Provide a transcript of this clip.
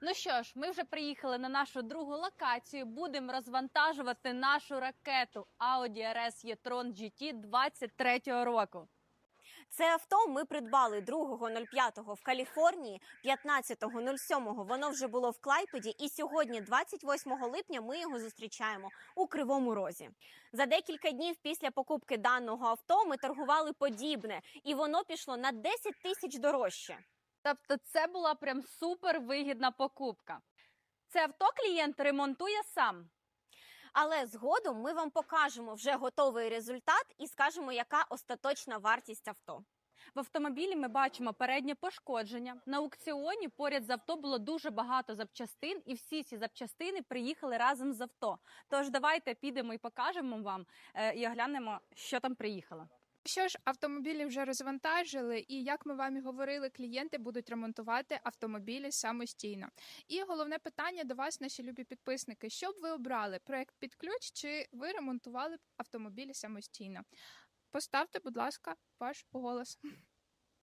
Ну що ж, ми вже приїхали на нашу другу локацію. Будемо розвантажувати нашу ракету Audi RS e-tron GT 23 року. Це авто ми придбали 2.05 в Каліфорнії, 15.07 воно вже було в Клайпеді, і сьогодні, 28 липня, ми його зустрічаємо у Кривому Розі. За декілька днів після покупки даного авто ми торгували подібне, і воно пішло на 10 тисяч дорожче. Тобто, це була прям супер вигідна покупка. Це авто клієнт ремонтує сам. Але згодом ми вам покажемо вже готовий результат і скажемо, яка остаточна вартість авто. В автомобілі ми бачимо переднє пошкодження. На аукціоні поряд з авто було дуже багато запчастин, і всі ці запчастини приїхали разом з авто. Тож давайте підемо і покажемо вам е, і оглянемо, що там приїхало. Що ж, автомобілі вже розвантажили, і як ми вам і говорили, клієнти будуть ремонтувати автомобілі самостійно. І головне питання до вас, наші любі підписники: що б ви обрали проект під ключ, чи ви ремонтували б автомобілі самостійно? Поставте, будь ласка, ваш голос.